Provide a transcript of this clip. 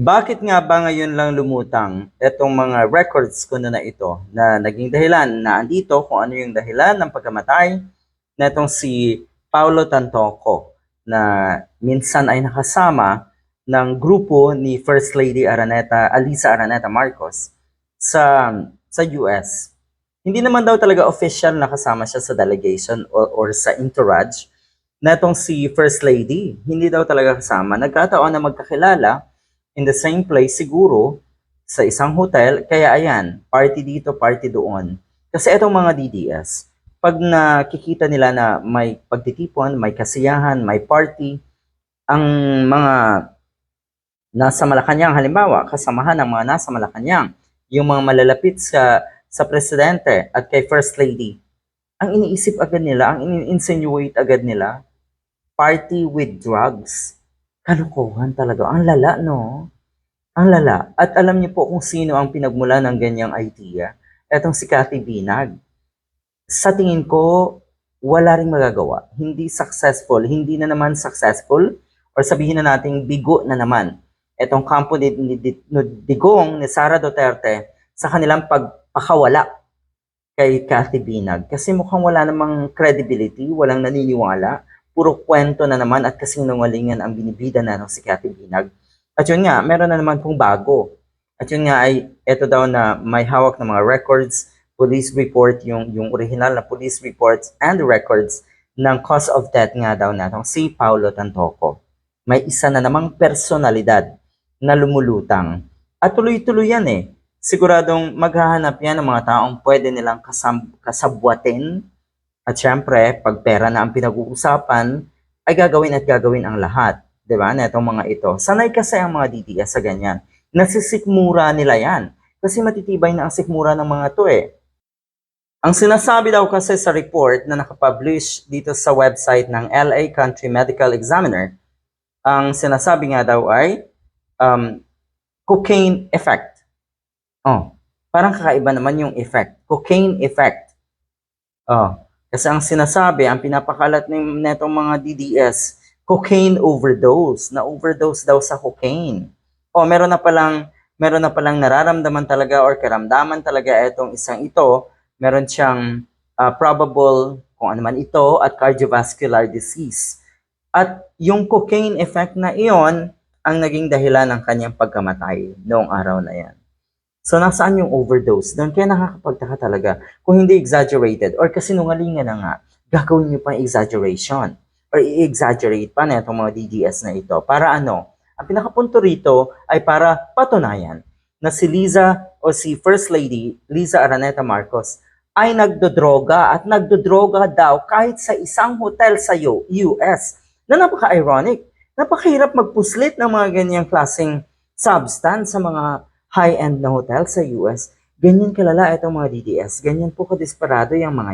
Bakit nga ba ngayon lang lumutang itong mga records ko na, na ito na naging dahilan na andito kung ano yung dahilan ng pagkamatay na itong si Paulo Tantoco na minsan ay nakasama ng grupo ni First Lady Araneta, Alisa Araneta Marcos sa sa US. Hindi naman daw talaga official nakasama siya sa delegation or, or sa entourage na itong si First Lady. Hindi daw talaga kasama. Nagkataon na magkakilala in the same place siguro sa isang hotel. Kaya ayan, party dito, party doon. Kasi itong mga DDS, pag nakikita nila na may pagtitipon, may kasiyahan, may party, ang mga nasa Malacanang halimbawa, kasamahan ng mga nasa Malacanang, yung mga malalapit sa sa presidente at kay First Lady, ang iniisip agad nila, ang ini-insinuate agad nila, party with drugs. Kalukuhan talaga. Ang lala, no? Ang lala. At alam niyo po kung sino ang pinagmula ng ganyang idea. Etong si Cathy Binag. Sa tingin ko, wala rin magagawa. Hindi successful. Hindi na naman successful. Or sabihin na natin, bigo na naman. Etong kampo ni, ni, ni Digong, ni Sara Duterte, sa kanilang pagpakawala kay Cathy Binag. Kasi mukhang wala namang credibility, walang naniniwala puro kwento na naman at kasinungalingan ang binibida na ng si Cathy Binag. At yun nga, meron na naman pong bago. At yun nga ay, eto daw na may hawak ng mga records, police report, yung, yung original na police reports and records ng cause of death nga daw natong si Paulo Tantoco. May isa na namang personalidad na lumulutang. At tuloy-tuloy yan eh. Siguradong maghahanap yan ng mga taong pwede nilang kasam, kasabwatin at syempre, pag pera na ang pinag-uusapan, ay gagawin at gagawin ang lahat. ba? Na itong mga ito. Sanay kasi ang mga DDS sa ganyan. Nasisikmura nila yan. Kasi matitibay na ang sikmura ng mga to eh. Ang sinasabi daw kasi sa report na nakapublish dito sa website ng LA Country Medical Examiner, ang sinasabi nga daw ay um, cocaine effect. Oh, parang kakaiba naman yung effect. Cocaine effect. Oh, kasi ang sinasabi, ang pinapakalat ng netong mga DDS, cocaine overdose, na overdose daw sa cocaine. O meron na palang meron na palang nararamdaman talaga or karamdaman talaga itong isang ito, meron siyang ah, probable kung ano man ito at cardiovascular disease. At yung cocaine effect na iyon ang naging dahilan ng kanyang pagkamatay noong araw na yan. So, nasaan yung overdose? Doon kaya nakakapagtaka talaga kung hindi exaggerated or kasinungalingan na nga, gagawin niyo pa yung exaggeration or i-exaggerate pa na itong mga DDS na ito. Para ano? Ang pinakapunto rito ay para patunayan na si Liza o si First Lady, Liza Araneta Marcos, ay nagdodroga at nagdodroga daw kahit sa isang hotel sa US na napaka-ironic. Napakahirap magpuslit ng mga ganyang klaseng substance sa mga high-end na hotel sa US. Ganyan kalala itong mga DDS. Ganyan po kadesperado yung mga